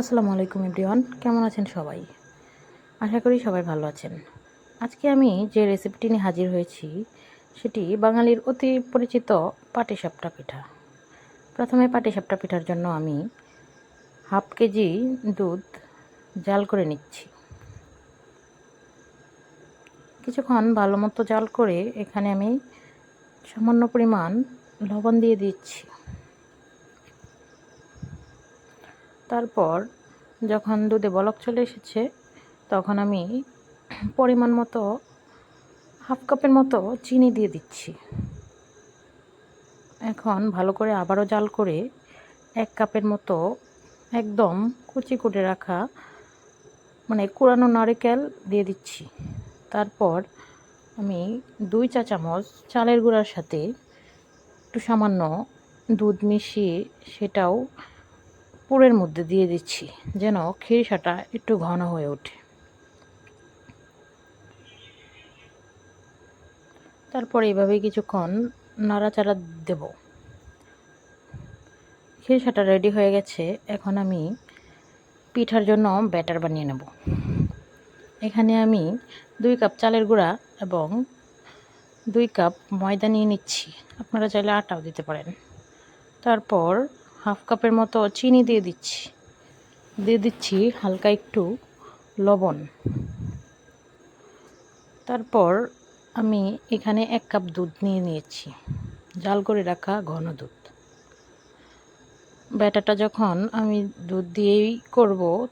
আসসালামু আলাইকুম এভরিওয়ান, কেমন আছেন সবাই? আশা করি সবাই ভালো আছেন। আজকে আমি যে রেসিপিটি নিয়ে হাজির হয়েছি, সেটি বাঙালির অতি পরিচিত পাটিসাপটা পিঠা। প্রথমে পাটিসাপটা পিঠার জন্য আমি হাফ কেজি দুধ জাল করে নিচ্ছি। কিছুক্ষণ ভালো মতো জাল করে এখানে আমি সামান্য পরিমাণ লবণ দিয়ে দিচ্ছি। তারপর যখন দুধে বলক চলে এসেছে, তখন আমি পরিমাণ মতো, হাফ কাপের মতো চিনি দিয়ে দিচ্ছি। এখন ভালো করে আবারও জাল করে এক কাপের মতো একদম কুচি কুটে রাখা মানে কুড়ানো নারিকেল দিয়ে দিচ্ছি। তারপর আমি দুই চা চামচ চালের গুঁড়ার সাথে একটু সামান্য দুধ মিশিয়ে সেটাও পুরের মধ্যে দিয়ে দিচ্ছি, যেন খিরিসাটা একটু ঘন হয়ে ওঠে। তারপর এইভাবে কিছুক্ষণ নাড়াচাড়া দেব। খিরিসাটা রেডি হয়ে গেছে, এখন আমি পিঠার জন্য ব্যাটার বানিয়ে নেব। এখানে আমি দুই কাপ চালের গুঁড়া এবং দুই কাপ ময়দা নিয়ে নিচ্ছি। আপনারা চাইলে আটাও দিতে পারেন। তারপর হাফ কাপের মতো চিনি দিয়ে দিচ্ছি। দিয়ে দিচ্ছি হালকা একটু লবণ। তারপর আমি এখানে এক কাপ দুধ নিয়ে নিয়েছি। জাল করে রাখা ঘন দুধ। ব্যাটারটা যখন আমি দুধ দিয়েই করব,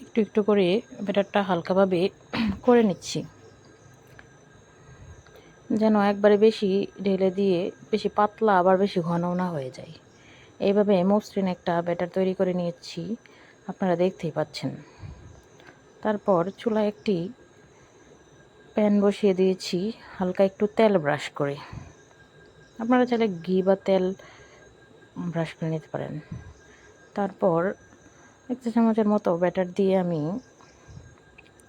একটু একটু করে ব্যাটারটা হালকাভাবে করে নিচ্ছি। যেন একবারে বেশি ঢেলে দিয়ে বেশি পাতলা আবার বেশি ঘনও না হয়ে যায়। এইভাবে মসৃণ একটা ব্যাটার তৈরি করে নিয়েছি। আপনারা দেখতেই পাচ্ছেন। তারপর চুলা একটি প্যান বসিয়ে দিয়েছি, হালকা একটু তেল ব্রাশ করে। আপনারা চাইলে ঘি বা তেল ব্রাশ করে নিতে পারেন। তারপর এক চামচের মতো ব্যাটার দিয়ে আমি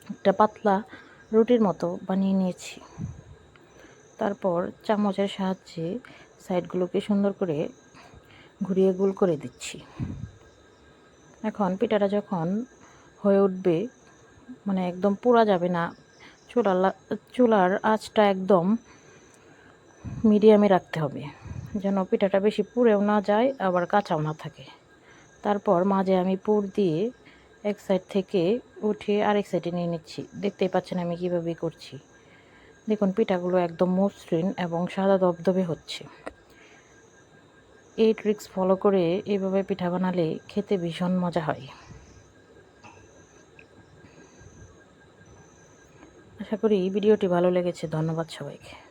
একটা পাতলা রুটির মতো বানিয়ে নিয়েছি। তারপর চামচের সাহায্যে সাইডগুলোকে সুন্দর করে ঘুরিয়ে গোল করে দিচ্ছি। এখন পিঠাটা যখন হয়ে উঠবে মানে একদম পোড়া যাবে না, চুলার চুলার আঁচটা একদম মিডিয়ামে রাখতে হবে, যেন পিঠাটা বেশি পুড়েও না যায়, আবার কাঁচাও না থাকে। তারপর মাঝে আমি পুর দিয়ে এক সাইড থেকে উঠিয়ে আরেক সাইডে নিয়ে নিচ্ছি। দেখতেই পাচ্ছেন আমি কীভাবে করছি। দেখুন, পিঠাগুলো একদম মসৃণ এবং সাদা দবদবে হচ্ছে। এই ট্রিক্স ফলো করে এভাবে পিঠা বানালে খেতে ভীষণ মজা হয়। আশা করি ভিডিওটি ভালো লেগেছে, ধন্যবাদ সবাইকে।